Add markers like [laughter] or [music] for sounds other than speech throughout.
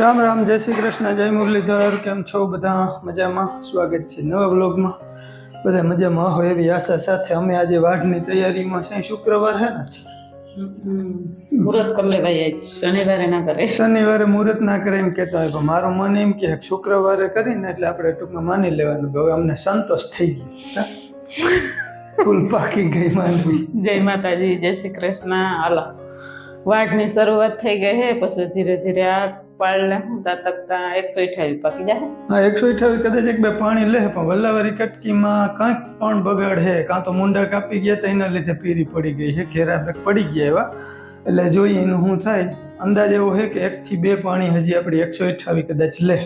રામ રામ જય શ્રી કૃષ્ણ જય મુરલીધર કેમ છો બધા? મજામાં? સ્વાગત છે નવા બ્લોગમાં બધા મજામાં હોય એવી આશા સાથે અમે આજે વાઢની તૈયારીમાં છે. શુક્રવાર હે ને? મુહૂર્ત કરી લે ભાઈ શનિવારે ના કરે. શનિવારે મુહૂર્ત ના કરે એમ કહેતા હોય પણ મારું મન એમ કે શુક્રવારે કરીને એટલે આપણે ટૂંકમાં માની લેવાનું કે હવે અમને સંતોષ થઈ ગયો. ફૂલ પાકી ગઈ માનવી. જય માતાજી જય શ્રી કૃષ્ણ. હાલો. વાઢની શરૂઆત થઈ ગઈ હે પછી ધીરે ધીરે આ પાડલે હું તકતા એકસો અઠાવીસ પાકી જાય હા એકસો અઠાવીસ કદાચ એક બે પાણી લે પણ વલ્લાવારી કટકીમાં કાંઈક પણ બગાડ હે. કાં તો મુંડા કાપી ગયા તો એના લીધે પીરી પડી ગઈ છે બેગ પડી ગયા એવા. એટલે જોઈએ એનું શું થાય અંદાજ એવો છે કે એક થી બે પાણી હજી આપણી એકસો અઠાવીસ કદાચ લે.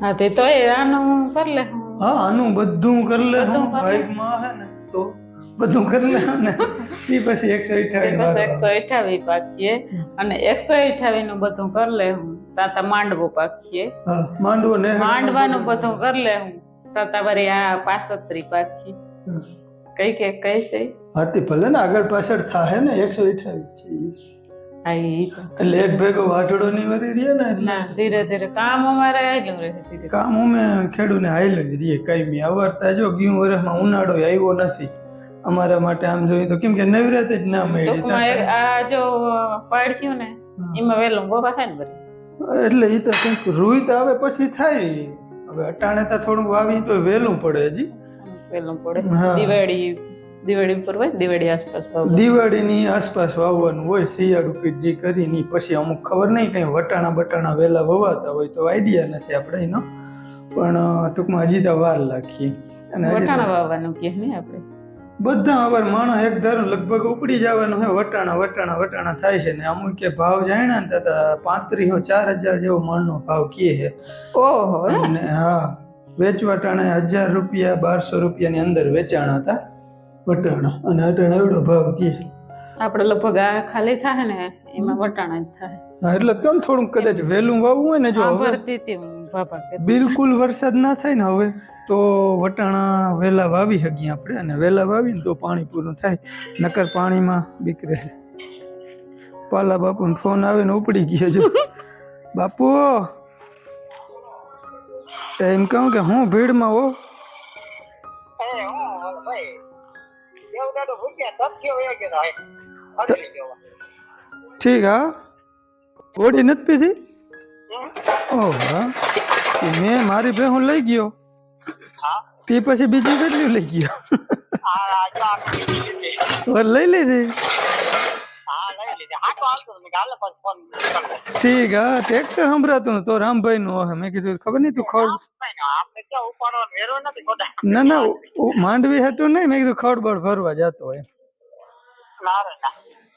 હા તે તો એ આનું કરી લે હા. આનું બધું કરી લે બધું કરી લે. બાઇકમાં હે ને તો બધું કરી ને. એ પછી એકસો અઠાવીસ એકસો અઠાવીસ પાકીએ. અને એકસો અઠાવીસનું બધું કરી લે હું. તાતા માંડવો પાકીએ. માંડવો ને માંડવાનું બધું કરી લે હું. તાતા વળી આ પાસત્રી પાકી કઈ કે કઈ છે? હાથી ભલે ને આગળ પાછળ થાય ને એકસો અઠાવીસ છે. એટલે એક ભેગો વાટડો ની વરી રહે ને એટલે. ના ધીરે ધીરે. કામ અમારે આવેલું રહે કામ અમે ખેડૂને જ રહીએ મેં અવરતા જો ગયું વર્ષમાં ઉનાળો આવ્યો નથી. અમારા માટે આમ જોઈએ તો કેમ કે નવરાત જ ના મળી આ જો પાડ્યું ને એમાં વેલું બોબા થાય ને બરી એટલે એ તો કંઈક રૂઈ તો આવે પછી થાય. હવે અટાણે તો થોડું વાવી તો વહેલું પડે હજી. વેલું પડે. દિવાળી દિવાળી ઉપર હોય દિવાળી આસપાસ દિવાળીની આસપાસ વાવવાનું હોય શિયાળુ પીટ જે કરીને પછી અમુક ખબર નહીં કઈ વટાણા બટાણા વેલા વવાતા હોય તો આઈડિયા નથી આપણે એનો. પણ ટૂંકમાં હજી તો વાર લાગીએ. અને વટાણા વાવવાનું કે નહીં આપણે? બધા અવાર માણસ એક ધારો લગભગ ઉપડી જવાનું હોય વટાણા વટાણા વટાણા થાય છે ને અમુક કે ભાવ જાણ્યા ને તથા પાંત્રીસો ચાર હજાર જેવો મણનો ભાવ કીએ છે. ઓહો અને હા વેચવા ટાણે હજાર રૂપિયા બારસો રૂપિયાની અંદર વેચાણા હતા વટાણા. અને અટાણા એવડો ભાવ કીએ આપણે લગભગ આ ખાલી થાય ને એમાં વટાણા જ થાય. એટલે કેમ થોડુંક કદાચ વહેલું વાવવું હોય ને જો ભરતી હતી બાપા બિલકુલ વરસાદ ના થાય ને હવે તો વટાણા વહેલા વાવી શકીએ આપણે અને વહેલા વાવીને તો પાણી પૂરું થાય નકર પાણીમાં બીકરે પાલા બાપુનો ફોન આવે ને ઉપડી ગયો જો. [laughs] બાપુ! એમ કહું કે હું ભીડમાં હો. ઠીક હા? ગોળી નથી પીધી? ઓહ. મેં મારી બે હું લઈ ગયો. હા? તે પછી બીજી કેટલી લઈ ગયો. લઈ લીધી? ઠીક હા ટ્રેક્ટર સંભળાતું તો રામભાઈ નું મેં કીધું ખબર નહીં તું ખડ ને ના માંડવી. હતું નહીં. મેં કીધું ખડ બળ ભરવા જતો હોય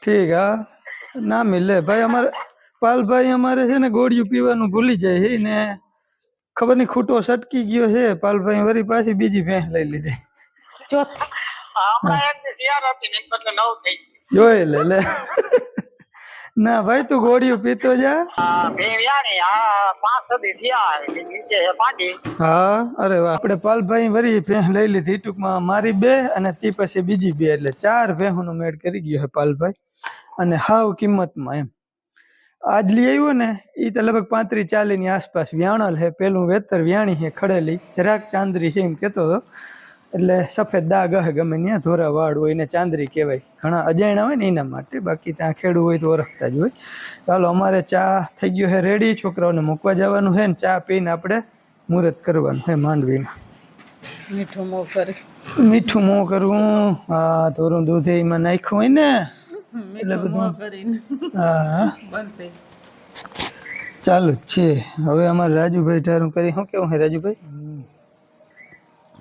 ઠીક હા. ના મિલે. ભાઈ અમારે પાલભાઈ અમારે છે ને ગોળિયું પીવાનું ભૂલી જાય છે ને. ખબર નહીં ખૂટો સટકી ગયો છે. પાલભાઈ વળી પાછી બીજી ભેંસ લઈ લીધી. ચોથ. હમણાં એક દી શિયાળ હતી ને એક બદલે નવ થઈ ગઈ. જોઈ લે લે. ના ભાઈ તું ગોળિયું પીતો જા. હા અરે વાહ. આપણે પાલભાઈ વરી ભેંસ લઈ લીધી ટૂંકમાં મારી બે અને તે પછી બીજી બે. એટલે ચાર ભેંસોનો મેળ કરી ગયો છે પાલભાઈ. અને હાવ કિંમતમાં એમ. આજ લઈ આવ્યો ને એ તો લગભગ પાંત્રીસ ચાલીસની આસપાસ વ્યાણલ છે પેલું વેતર વ્યાણી છે ખડેલી જરાક ચાંદરી છે એમ કહેતો હતો. એટલે સફેદ દાગ હે ગમે ત્યાં ધોરા વાળ હોય એને ચાંદરી કહેવાય. ઘણા અજાણ્યા હોય ને એના માટે બાકી ત્યાં ખેડૂ હોય તો ઓળખતા જ હોય. ચાલો અમારે ચા થઈ ગયો છે રેડી છોકરાઓને મૂકવા જવાનું છે ને ચા પીને આપણે મુહૂર્ત કરવાનું છે માંડવીમાં મીઠું મોં કરી. મીઠું મોં કરવું હા ધોરું દૂધ એમાં નાખ્યું હોય ને હા ચાલુ જ છે. હવે અમારે રાજુભાઈ ઠારું કરી શું કેવું હે રાજુભાઈ?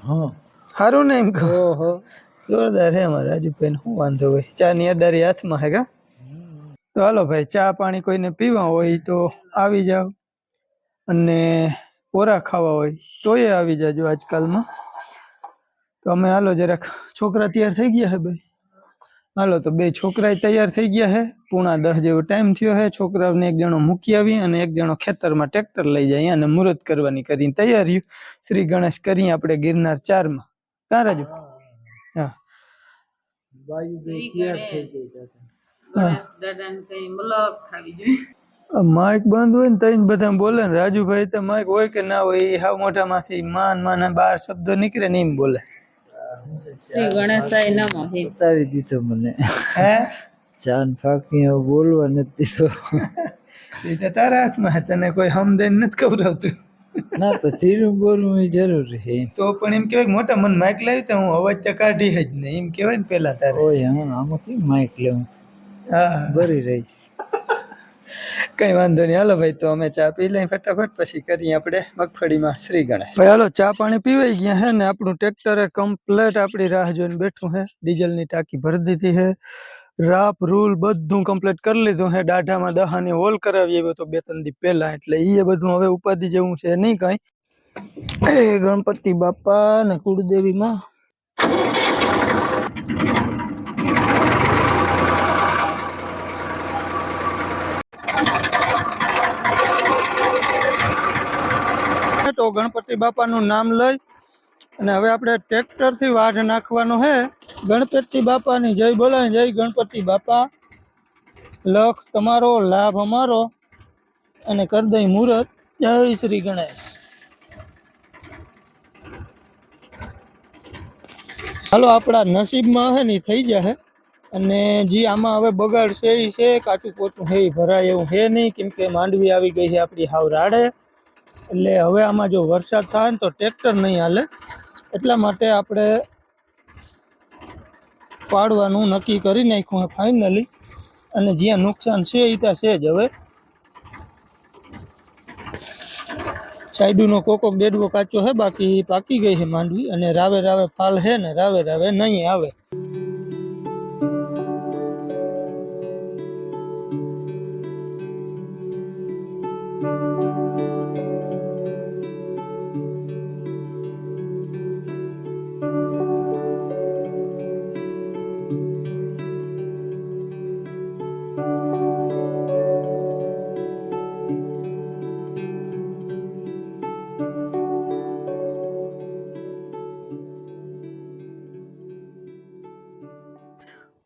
હા. સારું ને એમ કહો. ઓહો. જોરદાર હે અમારે રાજુભાઈ શું વાંધો હોય? ચા ની અડારી હાથમાં હે કા? તો હાલો ભાઈ ચા પાણી કોઈને પીવા હોય તો આવી જાવ અને ઓરા ખાવા હોય તોય આવી જાજો આજકાલમાં. તો અમે હાલો જરાક છોકરા તૈયાર થઈ ગયા હે ભાઈ. હાલો તો બે છોકરા તૈયાર થઈ ગયા હે. પૂણા દસ જેવો ટાઈમ થયો હે. છોકરાઓને એક જણો મૂકી આવી અને એક જણો ખેતરમાં ટ્રેક્ટર લઈ જાય અને મુહૂર્ત કરવાની કરીને તૈયારી શ્રી ગણેશ કરી આપણે ગિરનાર ચારમાં. કાં રાજુ? હા. માઇક બંધ હોય ને તઈને બધા બોલે ને રાજુભાઈ તો માઇક હોય કે ના હોય એ હાવ મોટામાંથી માન માન બાર શબ્દો નીકળે ને એમ બોલે. શ્રી ગણેશાય નમો હે બતાવી દીધો મને. હે? ચાન ફાકી બોલવા નથી દીધો. એ તો તારા હાથમાં. તને કોઈ હમદેન નથી ખવડાવતું. ના તો ધીરું બોલવું એ જરૂરી છે. તો પણ એમ કહેવાય મોટા મન માઇક લાવી તો હું અવાજ તો કાઢી જ નહીં. એમ કહેવાય ને પેલા તારે. ઓય હા આમાં કેમ માઇક લેવું? હા. ભરી રહી કઈ વાંધો નહીં. હાલો ભાઈ, તો અમે ચા પી લઈએ ફટાફટ, પછી કરીએ આપણે મગફળીમાં શ્રી ગણેશ. ભાઈ, હાલો, ચા પાણી પીવાઈ ગયા હે ને આપણું ટ્રેક્ટરે કમ્પ્લેટ આપણી રાહ જોઈને બેઠું હે. ડીઝલની ટાંકી ભરી દીધી હે. રાપ, રૂલ બધું કમ્પ્લીટ કરી લીધું હે. દાઢામાં દહાની હોલ કરાવી આવ્યો તો બે ત્રણ દી પહેલા, એટલે એ બધું હવે ઉપાધિ જેવું છે નહીં કઈ. ગણપતિ બાપા ને કુળદેવી માં તો ગણપતિ બાપાનું નામ લઈ અને હવે આપણે ટ્રેક્ટરથી વાઢ નાખવાનો છે ગણપતિ બાપાની જય બોલાય, જય ગણપતિ બાપા. લખ, તમારો લાભ અમારો. અને કર મુહૂર્ત જય શ્રી ગણેશ. હાલો, આપણા નસીબમાં હે ને થઈ જશે અને જે આમાં હવે બગાડ છે એ છે, કાચું પોચું હે ભરાય એવું છે નહીં. કેમ કે માંડવી આવી ગઈ છે આપણી હાવ રાડે એટલે હવે આમાં જો વરસાદ થાય ને તો ટ્રેક્ટર નહીં હાલે. એટલા માટે આપણે પાડવાનું નક્કી કરી નાખ્યું ફાઇનલી અને જ્યાં નુકસાન છે એ ત્યાં છે જ હવે. સાઈડનો કોકોક ડેડવો કાચો છે બાકી પાકી ગઈ છે માંડવી અને રાવે રાવે ફાલ છે ને રાવે રાવે નહીં આવે.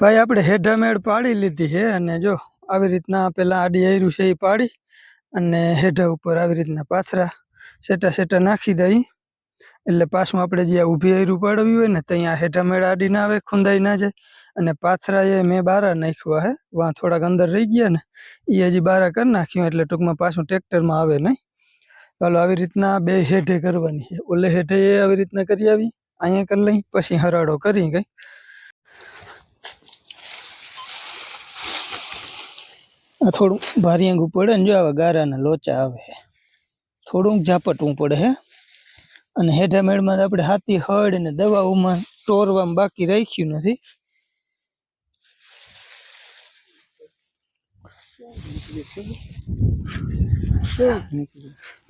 ભાઈ, આપણે હેઢામેળ પાડી લીધી છે અને જો આવી રીતના પેલા આડી આયરું છે એ પાડી અને હેઢા ઉપર આવી રીતના પાથરા સેટા સેટા નાખી દઈ. એટલે પાછું આપણે જ્યાં ઊભી આયરું પાડવી હોય ને ત્યાં હેઢામેળ આડી ના આવે, ખુંદાઈ ના જાય. અને પાથરા એ મેં બારા નાખ્યા હે, વાં થોડાક અંદર રહી ગયા ને એ હજી બારા કરી નાખ્યું એટલે ટૂંકમાં પાછું ટ્રેક્ટરમાં આવે નહીં. ચાલો આવી રીતના બે હેઠે કરવાની છે. ઓલે હેઠે આવી રીતના કરી આવી, અહીંયા કરી લઈ, પછી હરાડો કરી ગઈ. આ થોડું આંગું પડે ને જો આવા ગારાના લોચા આવે. થોડુંક ઝાપટવું પડે હે. અને હેઠા મેળમાં આપણે હાથી હળ અને દવાઓમાં ટોરવામાં બાકી રાખ્યું નથી.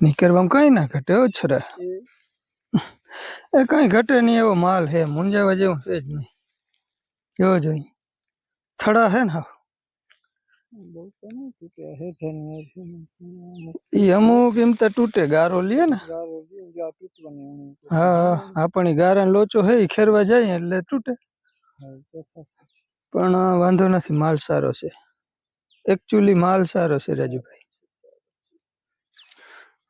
નીકળવામાં કઈ ના ઘટે હો છરા. એ કઈ ઘટે નહીં એવો માલ હે. મુંજાવા જેવું છે જ નહીં. જોઈ. જોઈએ થડા હે ને હા અમુક એમ તો તૂટે ગારો લે ને. હા હા આપણી ગારા લોચો હે ખેરવા જાય એટલે તૂટે. પણ વાંધો નથી માલ સારો છે. એકચ્યુઅલી માલ સારો છે રાજુભાઈ.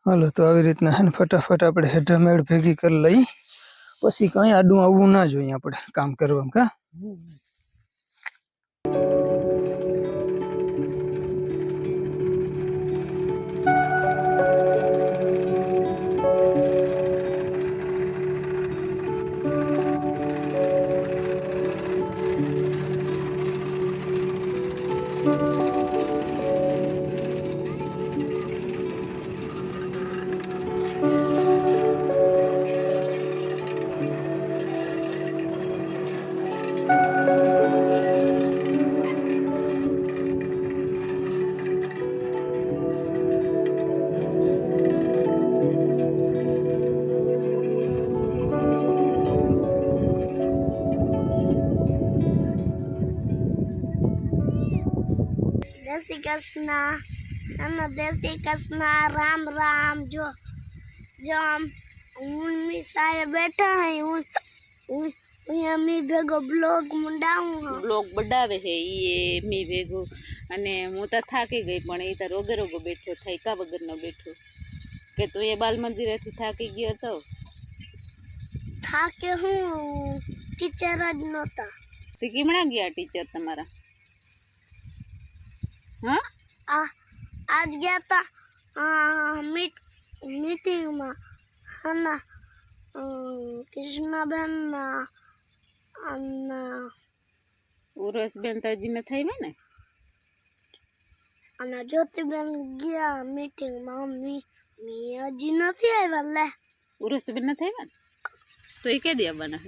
હાલો તો આવી રીતના હે ફટાફટ આપણે હેઠા ભેગી કરી લઈ. પછી કઈ આડું આવવું ના જોઈએ આપણે કામ કરવામાં કા? કૃષ્ણ. અને દેશી કૃષ્ણ રામ રામ જો જો આમ હું મી સારે બેઠા હૈ હું હું મી અમી ભેગો બ્લોગ મુંડાવું હા. બ્લોગ બડાવે હે ઈ મી ભેગો. અને હું તો થાકી ગઈ પણ એ તો રોગે રોગો બેઠો થાયકા વગરનો બેઠો. કે તું એ બાલ મંદિરેથી થાકી ગયો તો? થાકે હું ટીચર જ નહોતા. તે કેમણા ગયા ટીચર તમારા? હા? આ આજ ગયા તા આ, મીટ મીટિંગમાં હના કૃષ્ણબેન અને ઉરસબેન તો હજી થઈ થઈ ને? અને જ્યોતિબેન ગયા મીટિંગમાં મી મી હજી નથી આવ્યા લે. ઉરસબેન ન થઈ ને? તો એ કે દે આવવાના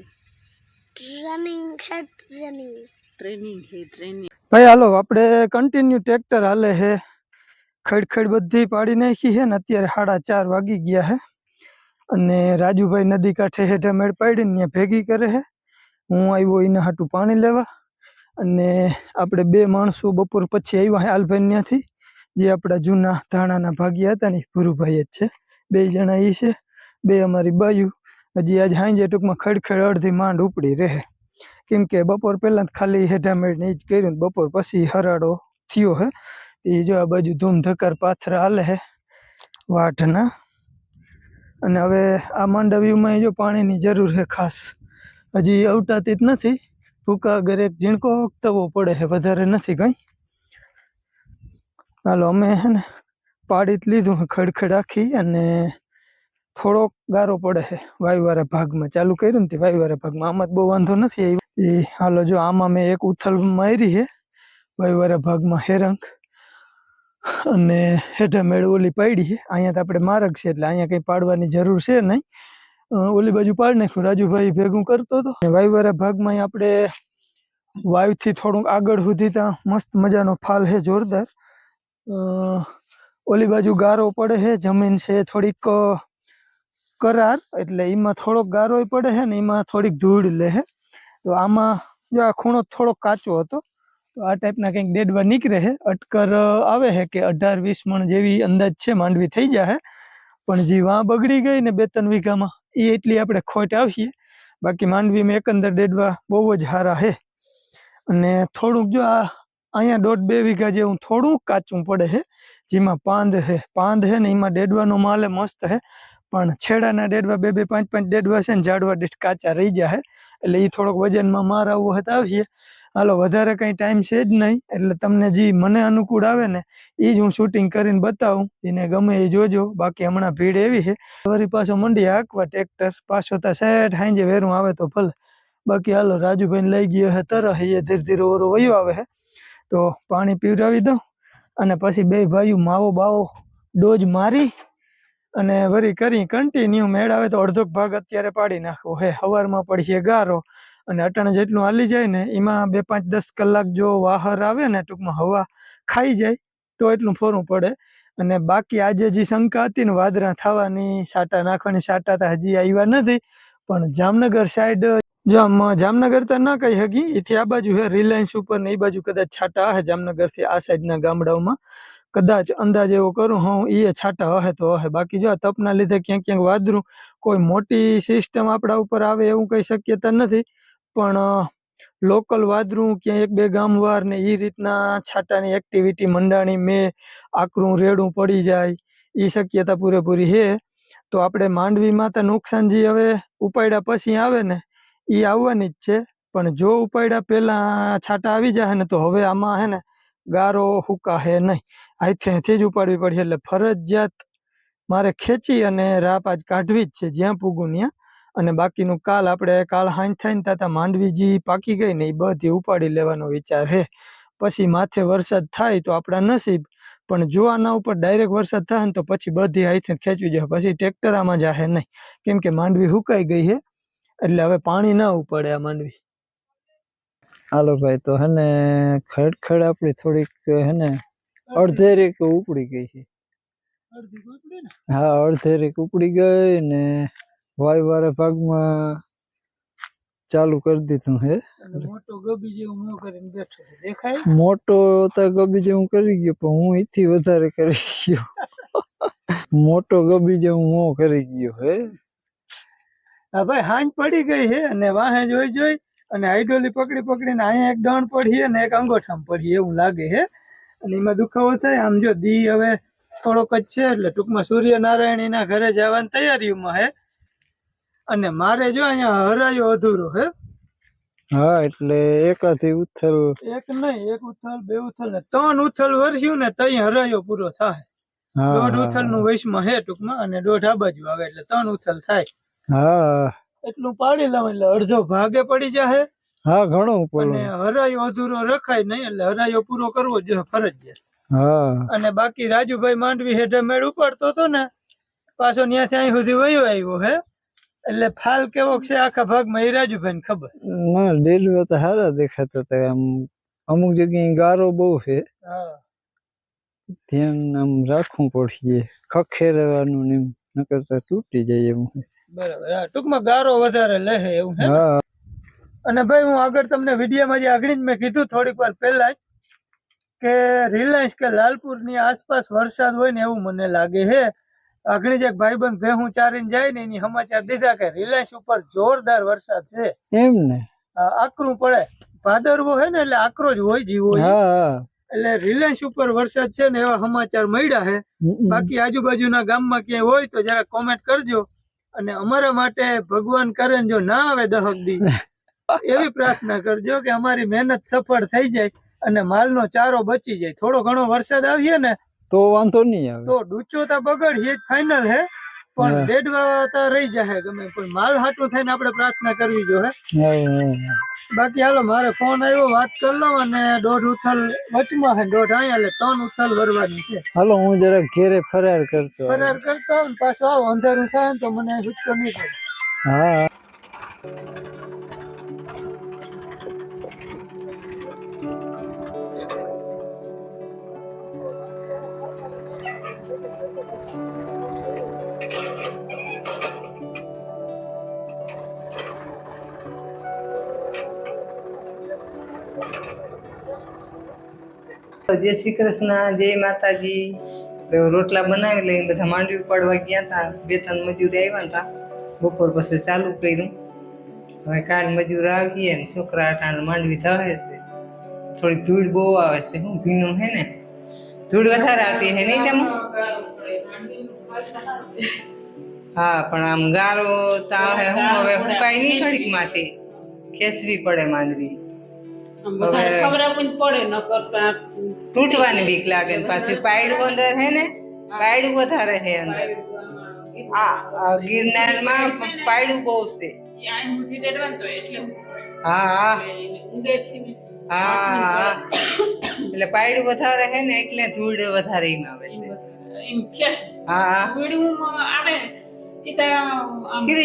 ટ્રેનિંગ હે ટ્રેનિંગ ટ્રેનિંગ હે ટ્રેનિંગ ભાઈ, હાલો, આપણે કન્ટિન્યુ ટ્રેક્ટર હાલે હે. ખડખડ બધી પાડી નાખી છે ને અત્યારે સાડા ચાર વાગી ગયા હે. અને રાજુભાઈ નદી કાંઠે હેઠે મેળ પાડીને ત્યાં ભેગી કરે છે હું આવ્યો એના હાટું પાણી લેવા. અને આપણે બે માણસો બપોર પછી આવ્યા હે આલભાઈ ત્યાંથી જે આપણા જૂના ધાણાના ભાગ્યા હતા ને ભુરુભાઈ જ છે. બે જણા એ છે. બે અમારી બાયું. હજી આજ હાંજે ટૂંકમાં ખડખડ અડધી માંડ ઉપડી રહે. કેમ કે બપોર પહેલાં ખાલી હેઠામેળ ને એ જ કર્યું બપોર પછી હરાડો થયો હે. એ જો આ બાજુ ધૂમ ધક્કર પાથરા હાલે હે વાઢના. અને હવે આ માંડવીમાં જો પાણીની જરૂર છે ખાસ. હજી અવટાતી જ નથી. ભૂકા ગરેક ઝીણકો તવો પડે છે વધારે નથી કંઈ. હાલો, અમે હે ને પાડી જ લીધું ખડખડ આખી અને થોડોક ગારો પડે છે. વાયુવાળા ભાગમાં ચાલુ કર્યું ને તે વાયુવાળા ભાગમાં. આમાં જ બહુ વાંધો નથી એ હાલો જો આમાં મેં એક ઉથલ મારી છે. વાયુવાળા ભાગમાં હેરંગ અને હેઠા મેળ ઓલી પાડી છે. અહીંયા તો આપણે માર્ગ છે એટલે અહીંયા કંઈ પાડવાની જરૂર છે નહીં. ઓલી બાજુ પાડી નાખ્યું. રાજુભાઈ ભેગું કરતો હતો. વાયુવાળા ભાગમાં આપણે વાયુથી થોડુંક આગળ સુધી ત્યાં મસ્ત મજાનો ફાલ છે જોરદાર. ઓલી બાજુ ગારો પડે છે. જમીન છે થોડીક કરાર, એટલે એમાં થોડોક ગારોય પડે છે ને એમાં થોડીક ધૂળ લે છે. તો આમાં જો આ ખૂણો થોડોક કાચો હતો, તો આ ટાઈપના કંઈક ડેડવા નીકળે છે. અટકર આવે છે કે અઢાર વીસ મણ જેવી અંદાજ છે, માંડવી થઈ જાય પણ જે વાં બગડી ગઈ ને બે ત્રણ વીઘામાં એ એટલી આપણે ખોટ આવીએ. બાકી માંડવીમાં એકંદર ડેડવા બહુ જ સારા છે. અને થોડુંક જો આ, અહીંયા દોઢ બે વીઘા જેવું થોડુંક કાચું પડે છે, જેમાં પાંદ છે. પાંદ છે ને એમાં ડેડવાનો માલ મસ્ત છે. પણ છેડાના ડેડવા બે બે પાંચ પાંચ ડેડવા છે ને ઝાડવા દીઠ કાચા રહી જાય એટલે એ થોડોક વજનમાં માર આવવો હતા આવીએ. હાલો, વધારે કંઈ ટાઈમ છે જ નહીં. એટલે તમને જે મને અનુકૂળ આવે ને એ જ હું શૂટિંગ કરીને બતાવું. એને ગમે એ જોજો. બાકી હમણાં ભીડ એવી છે. વળી પાછો મંડી હાંકવા ટ્રેક્ટર પાછો તા સેટ હાંજે વેરું આવે તો ભલે. બાકી હાલો, રાજુભાઈને લઈ ગયો હે તર એ ધીરે ધીરે ઓરો વયો આવે હે. તો પાણી પીવડાવી દઉં. અને પછી બે ભાઈઓ માવો બાવો ડોજ મારી અને વરી કરી કન્ટિન્યુ મેળ આવે તો અડધો ભાગ અત્યારે પાડી નાખવો. હે, હવારમાં પડશે ગારો અને અટાણે જેટલું હાલી જાય ને, એમાં બે પાંચ દસ કલાક જો વાહર આવે ને, ટૂંકમાં હવા ખાઈ જાય, તો એટલું ફોરું પડે. અને બાકી આજે જે શંકા હતી ને, વાદળા થવાની, સાટા નાખવાની, સાટા તો હજી આવ્યા નથી, પણ જામનગર સાઈડ જો જામનગર તો ના કહી શકી, એથી આ બાજુ હે રિલાયન્સ ઉપર ને એ બાજુ કદાચ છાટા હે, જામનગરથી આ સાઈડના ગામડાઓમાં. કદાચ અંદાજ એવો કરું, હું એ છાટા હે તો હે બાકી જો તપના લીધે ક્યાંક ક્યાંક વાદળું કોઈ મોટી સિસ્ટમ આપણા ઉપર આવે એવું કઈ શક્યતા નથી. પણ લોકલ વાદળું ક્યાંય એક બે ગામવાર ને એ રીતના છાટાની એક્ટિવિટી મંડાણી મેં આકરું રેડું પડી જાય એ શક્યતા પૂરેપૂરી હે. તો આપણે માંડવીમાં તો નુકસાન જે હવે ઉપાડ્યા પછી આવે ને એ આવવાની જ છે. પણ જો ઉપાડ્યા પહેલાં છાટા આવી જાય ને, તો હવે આમાં હે ને ગારો હુકા હે નહીં. અહીંથી જ ઉપાડવી પડી એટલે ફરજિયાત મારે ખેંચી અને રાપ આજ કાઢવી જ છે, જ્યાં પૂગું ત્યાં અને બાકીનું કાલ આપણે કાલ હાંજ થાય ને તાતા માંડવી જે પાકી ગઈ ને એ બધી ઉપાડી લેવાનો વિચાર છે પછી માથે વરસાદ થાય તો આપણા નસીબ, પણ જો આના ઉપર ડાયરેક્ટ વરસાદ થાય ને તો પછી બધી અહીંથી ખેંચવી જાય, પછી ટ્રેક્ટર આમાં જાહે નહીં. કેમ કે માંડવી હુકાઈ ગઈ છે એટલે હવે પાણી ના ઉપાડે આ માંડવી. હાલો ભાઈ તો હેને ખડખડ આપણી થોડીક હે ને અડધેરેક ઉપડી ગઈ છે. હા અડધેરેક ઉપડી ગઈ ને વાય વારે ભાગમાં ચાલુ કરી દીધું હે. મોટો ગબી જેવું હું કરીને બેઠો દેખાય? મોટો તો ગબી જેવું કરી ગયો પણ હું એથી વધારે કરી ગયો. મોટો ગબી જેવું હું કરી ગયો હે. હા ભાઈ હાંજ પડી ગઈ છે અને વાહે જોઈ જોઈ અને આઈડોલી પકડી પકડીને અહીંયા એક ડણ પડી અને એક અંગોઠામાં પડી એવું લાગે છે અને એમાં દુખાવો થાય. આમ જો દી હવે થોડોક જ છે એટલે ટૂંકમાં સૂર્યનારાયણ એના ઘરે જવાની તૈયારીમાં હે. અને મારે જો અહીંયા હરાયો અધૂરો હે. હા એટલે એકાથી ઉથલ. એક નહીં એક ઉથલ બે ઉથલ ને ત્રણ ઉથલ વરસ્યું ને તઈ હરાયો પૂરો થાય. દોઢ ઉથલનું વૈશમાં હે ટૂંકમાં અને દોઢ આ બાજુ આવે એટલે ત્રણ ઉથલ થાય. હા. એટલું પાડી લઉં એટલે અડધો ભાગે પડી જાહે. હા ઘણું અને હરાયો અધૂરો રખાય નહીં એટલે હરાયો પૂરો કરવો જોઈએ ફરજિયાત. હા. અને બાકી રાજુભાઈ માંડવી હેઠે મેળ ઉપાડતો હતો ને પાછો ત્યાંથી અહીં સુધી વયો આવ્યો હે. એટલે ફાલ કેવો છે આખા ભાગમાં એ રાજુભાઈ ને ખબર. ના ડેલવે તો સારા દેખાતા હતા. આમ અમુક જગ્યાએ ગારો બહુ છે. હા. ધ્યાન આમ રાખવું પડશે. ખખેરવાનું ને નકર તો તૂટી જાય એમ. બરાબર. ટૂંકમાં ગારો વધારે લે એવું હે અને ભાઈ હું આગળ તમને વિડીયોમાં જે આગળ જ મેં કીધું થોડીક વાર પહેલા જ કે રિલાયન્સ કે લાલપુરની આસપાસ વરસાદ હોય ને એવું મને લાગે છે આગળ જ એક ભાઈબંધ ભેહું ચારીને જાય ને એની સમાચાર દીધા કે રિલાયન્સ ઉપર જોરદાર વરસાદ છે. એમ ને? આકરું પડે. ભાદરવો હે ને એટલે આકરો જ હોય જીવો. હા હા. એટલે રિલાયન્સ ઉપર વરસાદ છે ને એવા સમાચાર મળ્યા છે બાકી આજુબાજુના ગામમાં ક્યાંય હોય તો જરા કોમેન્ટ કરજો. અને અમારા માટે ભગવાન કરે જો ના આવે દહક દી એવી [laughs] પ્રાર્થના કરજો કે અમારી મહેનત સફળ થઈ જાય અને માલનો ચારો બચી જાય થોડો ઘણો વરસાદ આવીએ ને તો વાંધો નહીં આવે તો ડૂચો તો બગડીએ જ ફાઇનલ હે પણ. ડેડવા તો રહી જાય ગમે પણ માલ હાટું થઈને આપણે પ્રાર્થના કરવી જોઈએ. બાકી હાલો મારે ફોન આવ્યો વાત કરી લઉં અને દોઢ ઉથલ વચમાં છે દોઢ અહીંયા એટલે ત્રણ ઉથલ ભરવાની છે. હાલો હું જરાક ઘેરે ફરાર કરતો. ફરાર કરતા ને પાછો આવો અંધારું થાય ને તો મને છૂટકો નહીં પડે. હા. જય શ્રી કૃષ્ણ, જય માતાજી. રોટલા બનાવી લઈને બધા માંડવી પાડવા ગયા હતા બે ત્રણ મજૂર આવ્યા હતા બપોર પછી ચાલુ કર્યું. હવે કાલ મજૂર આવીએ ને છોકરા અટાણ માંડવી ધવે છે. થોડી ધૂળ બહુ આવે છે. શું ભીનું હે ને? ધૂળ વધારે આવતી હે નહીં તમે? હા, પણ આમ ગારો તાવ હે હું હવે હુકાય નહીં ઘડીકમાંથી? ખેંચવી પડે માંડવી. વધારે ખબર આપીને પડે ન કરતા તૂટવાની બીક લાગે ને પાછી પાયડું અંદર હે ને પાયડું વધારે હે અંદર. આ ગિરનારમાં પાયડું બહુ છે. હા હા એટલે પાયડું વધારે હે ને એટલે ધૂળ વધારે એમ આવે હા હા.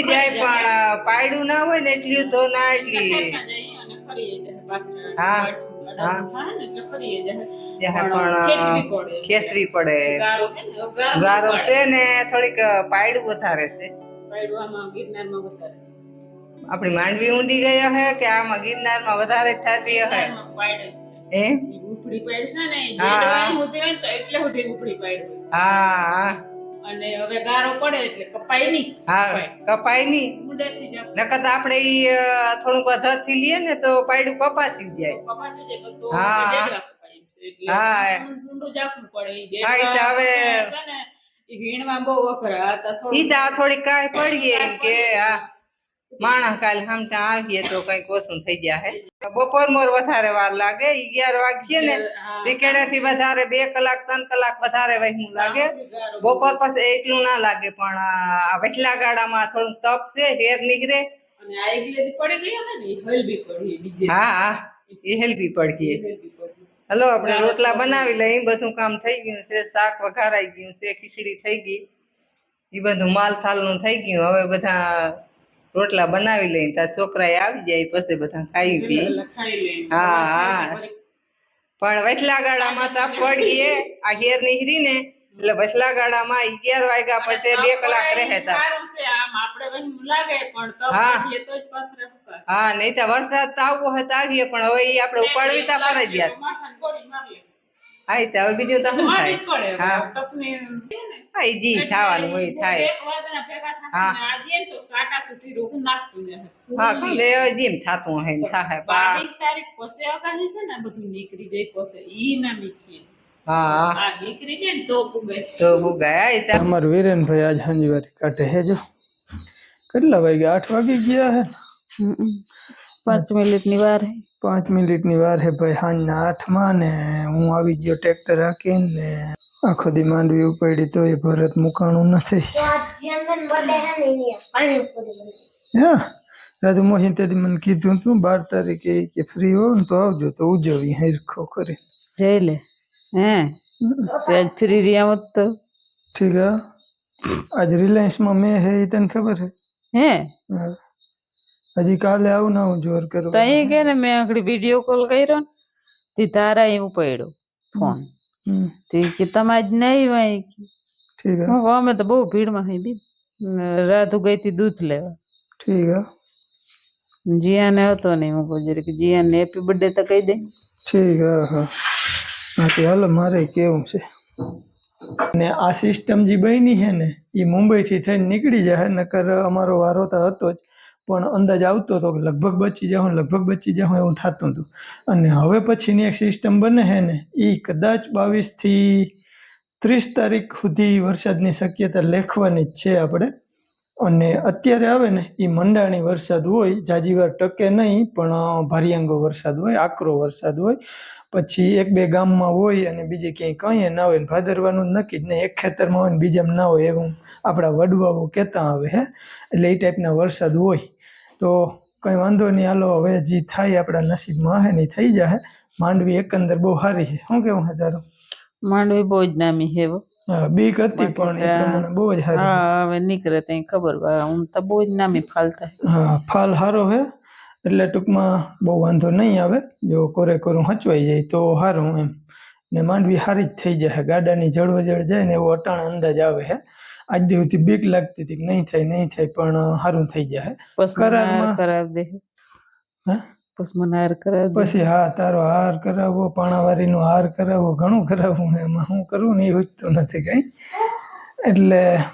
જાય પણ પાયડું ના હોય ને એટલી તો ના એટલી હા, ખેંચવી પડે ગારો છે ને થોડીક પાયડું વધારે છે. આપણી માંડવી ઊંડી ગઈ હે કે આમાં ગિરનારમાં વધારે થતી હે? એ ઉપડી પાડ છે. ને એટલે ઉપડી પાડ હા હા. અને હવે ગારો પડે એટલે કપાય નહીં. હા કપાય. નહીં. મુંડેથી જ નકર તો આપણે ઈ થોડુંક અધરથી લઈએ ને તો પાયડું કપાતી જાય. કપાતી જાય તો હા. હા. ઊંડું જાપવું પડે. હા, હવે- છે ને ઈ વીણવા બહુ વખરા હતા થોડું ઈ તો થોડી થોડીક કાંઈ પડીએ કે આ માણસ કાલ હમતા આવીએ તો કંઈક ઓછું થઈ ગયા હે. બપોર મોર વધારે વાર લાગે અગિયાર વાગ્યે ને હા. થી વધારે બે કલાક ત્રણ કલાક વધારે વહેલું લાગે. બપોર પછી એટલું ના લાગે પણ વેઠલા વચલા ગાડામાં થોડું તપ છે હેર નીકળે હે ને હા એ હલવી પડી. હલો આપણે રોટલા બનાવી લઈએ બધું કામ થઈ ગયું છે શાક વઘારાઈ ગયું છે ખીચડી થઈ ગઈ. એ બધું માલ થાલનું થઈ ગયું હવે બધા રોટલા બનાવી લઈ તાર છોકરા આવી જાય પછી બધા ખાઈ પી. હા, હા. પણ વચલા ગાડામાં તો પડીએ આ હેર નીકળી ને એટલે વચલા ગાડામાં અગિયાર વાગ્યા પછી બે કલાક રહે તા સારું છે આમ આપણે વહેમ લાગે પણ તો હા. હા નહીં તો વરસાદ તો આવવો હતો આવીએ પણ હવે આપણે ઉપાડવી તા ફરજિયાત માથાને ગોળી મારી લે. હા ઈ તો હવે બીજું તો શું મારવી થાય જ પડે હા. તપની હા ઈ જી થવાનું હોય એટલે થાય એક વાદળા ભેગા હા. થઈને આવીએ ને તો સાટા સુધી રોગું નાખતું રહે. હા ખંડે હવે જેમ થાતું હોય એમ થાય પા બાવીસ તારીખ પછી આગાહી છે ને બધું નીકળી જાય પછી ઈ ના મીકીએ હા આ દીકરી છે ને તો પૂગે તો ભૂગાય એ ત્યાં અમારું વિરેનભાઈ આજ હંજવારી કાઢે હે જો કેટલા વાગ્યા આઠ વાગી ગયા હે ને? પાંચ મિનિટની વાર હે. પાંચ મિનિટની વાર હે ભાઈ હાંજના આઠમાં ને હું આવી ગયો ટ્રેક્ટર રાખીને ને આખો દી માંડવી ઉપાડી તો એ ભરત મુકાણું નથી. હે ને એની પાણીપુરી બને હા રાજુ મોહી તેથી મને કીધું તું બાર તારીખે કે ફ્રી હો ને તો આવજો તો ઉજવી હિરખો કરી જઈ લે. હે તે આજ ફ્રી રહ્યા મત તો. ઠીક હે. આજ રિલાયન્સમાં મેં હે તને ખબર હે? હે? હા. હજી કાલે આવું ના હું જોર તો અહીં કે ને મેં આગળ વીડિયો કોલ કર્યો ને તે તારા એ ઉપાડ્યો ફોન હમ, તે કે તમે આજ નહીં ભાઈ ઠીક હે. અમે તો બહુ ભીડમાં હઈ બી રાધુ ગઈ હતી દૂધ લેવા. ઠીક હે. જીયાને હતો નહીં હું કહું કે જીયાને હેપી બર્થડે તો કહી દે. ઠીક હે હા. હાલો મારે કેવું છે? ને આ સિસ્ટમ જે બની છે ને એ મુંબઈથી થઈને નીકળી જાય નકર અમારો વારો તો હતો જ. પણ અંદાજ આવતો હતો કે લગભગ બચી જાઉં, લગભગ બચી જાઉં એવું થતું હતું. અને હવે પછીની એક સિસ્ટમ બને છે ને એ કદાચ બાવીસથી ત્રીસ તારીખ સુધી વરસાદની શક્યતા લેખવાની જ છે આપણે. અને અત્યારે આવે ને એ મંડાણી વરસાદ હોય, જાજીવાર ટકે નહીં, પણ ભારિયાંગો વરસાદ હોય, આકરો વરસાદ હોય, પછી એક બે ગામમાં હોય અને બીજે ક્યાંય કંઈ ના હોય ભાદરવાનું નક્કી જ નહીં. એક ખેતરમાં હોય ને બીજામાં ના હોય એવું આપણા વડવાઓ કહેતા આવે હે. એટલે એ ટાઈપના વરસાદ હોય. તો કંઈ વાંધો નહીં હાલો હવે જે થાય આપણા નસીબમાં હે નહીં થઈ જાય માંડવી એકંદર બહુ સારી છે. શું કેવું છે તારું માંડવી બહુ જ નામી છે બીક હતી પણ બહુ જ સારી હવે નીકળે ત્યાં ખબર હું તો બહુ જ નામી ફાલ થાય. હા ફાલ સારો છે એટલે ટૂંકમાં બહુ વાંધો નહીં આવે. જો કોરે કોરું હચવાઈ જાય તો સારું એમ. ને માંડવી સારી જ થઈ જાય ગાડાની જળવજળ જાય ને એવો અટાણ અંદાજ આવે છે આજ દી સુધી બીક લાગતી હતી કે નહીં થાય નહીં થાય પણ સારું થઈ જાય કરારમાં- કરાવી દે. હે? પછી હાર કરાવી હા તારો હાર કરાવવો પાણાવારીનો હાર કરાવવો ઘણું કરાવવું એમાં. હું કરું ને એ હોતું નથી કંઈ. એટલે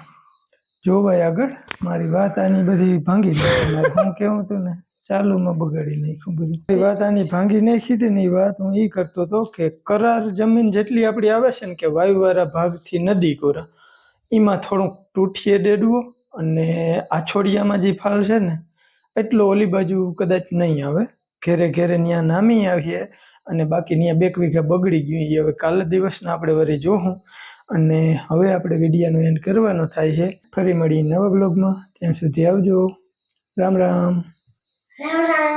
જોવાય આગળ. મારી વાત આની બધી ભાંગી નાખી હું કેવું તું ને? ચાલુમાં બગાડી નાખ્યું બધું. એ વાત આની ભાંગી નાખી હતી ને એ વાત હું એ કરતો હતો કે કરાર જમીન જેટલી આપણી આવે છે ને કે વાયુવાળા ભાગથી નદી કોરા. એમાં થોડુંક તૂઠીએ દેડવું અને આછોડિયામાં જે ફાલ છે ને, એટલો ઓલી બાજુ કદાચ નહીં આવે. ઘેરે ઘેરે ત્યાં નામી આવીએ અને બાકી ત્યાં બેક વીઘા બગડી ગયું એ હવે કાલે દિવસના આપણે વળી જોવું અને હવે આપણે વિડીયાનો એન્ડ કરવાનો થાય છે. ફરી મળીએ નવા બ્લોગમાં ત્યાં સુધી આવજો. રામ રામ. રામ રામ.